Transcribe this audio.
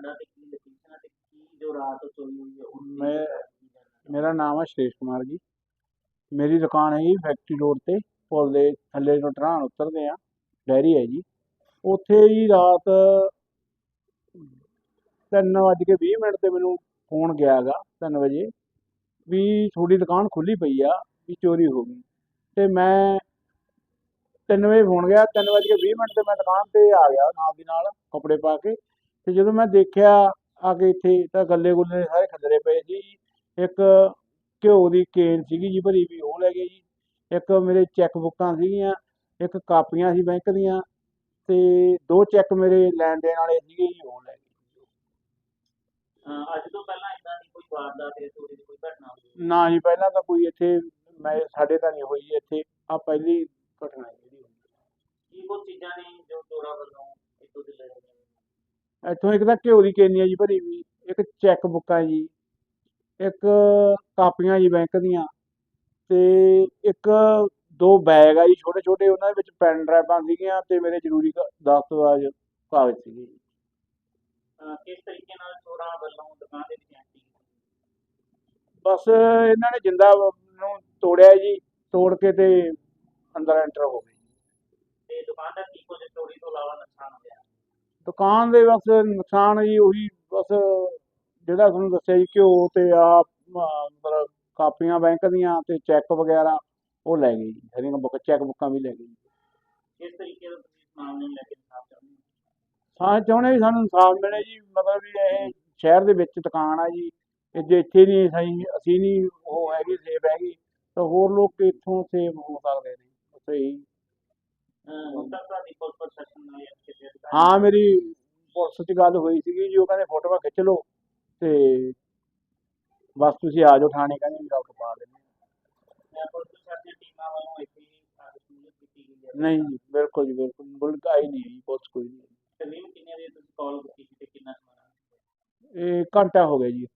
ਤੁਹਾਡਾ ਤੇ ਕੀ ਲੋਕੇਸ਼ਨ ਹੈ ਤੇ ਕੀ ਜੋ ਰਾਤ ਚੋਰੀ ਹੋਈ ਹੈ ਉਹ ਮੈਂ ਮੇਰਾ ਨਾਮ ਹੈ ਸ਼੍ਰੇਸ਼ ਕੁਮਾਰ ਜੀ। ਮੇਰੀ ਦੁਕਾਨ ਹੈ ਜੀ ਫੈਕਟਰੀ ਰੋਡ ਤੇ ਪੁਲ ਦੇ ਥੱਲੇ ਤੋਂ ਟਰਾਣ ਉਤਰਦੇ ਆ ਡੈਰੀ ਹੈ ਜੀ। ਉੱਥੇ ਜੀ ਰਾਤ ਤਿੰਨ ਵੱਜ ਕੇ ਵੀਹ ਮਿੰਟ ਤੇ ਮੈਨੂੰ ਫੋਨ ਗਿਆ ਗਾ ਤਿੰਨ ਵਜੇ ਵੀ ਤੁਹਾਡੀ ਦੁਕਾਨ ਖੁੱਲੀ ਪਈ ਆ ਵੀ ਚੋਰੀ ਹੋ ਗਈ। ਤੇ ਮੈਂ ਤਿੰਨ ਵਜੇ ਫੋਨ ਗਿਆ ਤਿੰਨ ਵੱਜ ਕੇ ਵੀਹ ਮਿੰਟ ਤੇ ਮੈਂ ਦੁਕਾਨ ਤੇ ਆ ਗਿਆ ਨਾਲ ਦੀ ਨਾਲ ਕੱਪੜੇ ਪਾ ਕੇ। ਤੇ ਜਦੋਂ ਮੈਂ ਦੇਖਿਆ ਆ ਕੇ ਇੱਥੇ ਤਾਂ ਗੱਲੇ ਗੁੱਲੇ ਸਾਰੇ ਖੱਲਰੇ ਪਏ ਸੀ। ਇੱਕ ਘਿਓ ਦੀ ਕੇਨ ਸੀਗੀ ਜੀ ਭਰੀ ਵੀ ਉਹ ਲੈ ਗਏ ਜੀ। ਇੱਕ ਮੇਰੇ ਚੈੱਕ ਬੁੱਕਾਂ ਸੀਗੀਆਂ ਇੱਕ ਕਾਪੀਆਂ ਸੀ ਬੈਂਕ ਦੀਆਂ ਤੇ ਦੋ ਚੈੱਕ ਮੇਰੇ ਲੈਣ ਦੇਣ ਵਾਲੇ ਸੀਗੇ ਜੀ ਉਹ ਲੈ ਗਏ। ਅਹ ਅੱਜ ਤੋਂ ਪਹਿਲਾਂ ਇਦਾਂ ਦੀ ਕੋਈ ਵਾਰਦਾਤ ਜਾਂ ਚੋਰੀ ਦੀ ਕੋਈ ਘਟਨਾ ਹੋਈ ਨਾ ਜੀ ਪਹਿਲਾਂ ਤਾਂ ਕੋਈ ਇੱਥੇ ਮੈਂ ਸਾਡੇ ਤਾਂ ਨਹੀਂ ਹੋਈ ਇੱਥੇ। ਆ ਪਹਿਲੀ ਘਟਨਾ ਹੈ ਜਿਹੜੀ ਹੋਈ। ਕੀ ਕੁਝ ਚੀਜ਼ਾਂ ਨੇ ਜੋ ਚੋਰਾਂ ਵੱਲੋਂ ਇੱਥੋਂ ਦੀ ਲੈ ਗਏ ਇੱਥੋਂ ਇੱਕ ਤਾਂ ਘਿਓ ਦੀ ਕੇਨੀ ਜੀ ਭਰੀ ਵੀ ਇੱਕ ਚੈੱਕ ਬੁੱਕਾਂ ਜੀ ਇੱਕ ਕਾਪੀਆਂ ਜੀ ਬੈਂਕ ਦੀਆਂ ਤੇ ਇੱਕ ਦੋ ਬੈਗ ਆ ਜੀ ਛੋਟੇ ਛੋਟੇ ਉਹਨਾਂ ਦੇ ਵਿੱਚ ਪੈਨ ਡਰਾਈਵਾਂ ਸੀਗੀਆਂ ਤੇ ਮੇਰੇ ਜ਼ਰੂਰੀ ਦਸਤਾਵੇਜ਼ ਕਾਗਜ਼ ਸੀਗੇ ਕਿਸ ਤਰੀਕੇ ਨਾਲ ਚੋਰਾਂ ਵੱਲੋਂ ਦੁਕਾਨ ਦੇ ਵਿੱਚ ਐਂਟਰੀ ਬਸ ਇਹਨਾਂ ਨੇ ਜਿੰਦਾ ਨੂੰ ਤੋੜਿਆ ਜੀ ਤੋੜ ਕੇ ਤੇ ਅੰਦਰ ਐਂਟਰ ਹੋ ਗਏ। ਤੇ ਦੁਕਾਨ ਦਾ ਕੀ ਕੁਝ ਚੋਰੀ ਤੋਂ ਇਲਾਵਾ ਨੁਕਸਾਨ ਹੋਇਆ ਦੁਕਾਨ ਦੇ ਬਸ ਨੁਕਸਾਨ ਜੀ ਉਹੀ ਬਸ ਜਿਹੜਾ ਤੁਹਾਨੂੰ ਦੱਸਿਆ ਜੀ ਘਿਓ ਤੇ ਆ ਮਤਲਬ ਕਾਪੀਆਂ ਬੈਂਕ ਦੀਆਂ ਤੇ ਚੈੱਕ ਵਗੈਰਾ ਉਹ ਲੈ ਗਏ ਜੀ ਸਾਰੀਆਂ ਬੁੱਕ ਚੈੱਕ ਬੁੱਕਾਂ ਵੀ ਲੈ ਗਏ ਜੀ। ਕਿਸ ਤਰੀਕੇ ਦਾ ਤੁਸੀਂ ਇਸ ਮਾਮਲੇ ਨੂੰ ਲੈ ਕੇ ਇਨਸਾਫ ਚਾਹੁੰਦੇ ਹੋ? ਚਾਹੁੰਦੇ ਵੀ ਸਾਨੂੰ ਇਨਸਾਫ ਮਿਲੇ ਜੀ ਮਤਲਬ ਵੀ ਇਹ ਸ਼ਹਿਰ ਦੇ ਵਿੱਚ ਦੁਕਾਨ ਆ ਜੀ ਜੇ ਇੱਥੇ ਨਹੀਂ ਸਹੀ ਅਸੀਂ ਨਹੀਂ ਉਹ ਹੈਗੀ ਸੇਫ ਹੈਗੀ ਤਾਂ ਹੋਰ ਲੋਕ ਇੱਥੋਂ ਸੇਫ ਹੋ ਸਕਦੇ ਨੇ? ਸਹੀ। ਹਾਂ। ਮੇਰੀ ਪੁਲਿਸ 'ਚ ਗੱਲ ਹੋਈ ਸੀਗੀ ਜੀ ਉਹ ਕਹਿੰਦੇ ਫੋਟੋਆਂ ਖਿੱਚ ਲਓ ਤੇ ਬਸ ਤੁਸੀਂ ਆ ਜਾਓ ਥਾਣੇ ਕਹਿੰਦੇ ਵੀ ਗੱਲ ਪਾ ਦਿੰਦੇ ਹਾਂ। ਨਾਲ ਪੁਲਿਸ ਪ੍ਰਸ਼ਾਸਨ ਦੀਆਂ ਟੀਮਾਂ ਵੱਲੋਂ ਇੱਥੇ ਸ਼ਮੂਲੀਅਤ ਕੀਤੀ ਗਈ ਹੈ। ਨਹੀਂ ਜੀ ਬਿਲਕੁਲ ਜੀ ਬਿਲਕੁਲ ਬੁਲਕ ਆਈ ਨਹੀਂ ਪੁਲਿਸ ਕੋਈ ਨਹੀਂ ਕਾਲ ਕੀਤੀ ਇਹ ਘੰਟਾ ਹੋ ਗਿਆ ਜੀ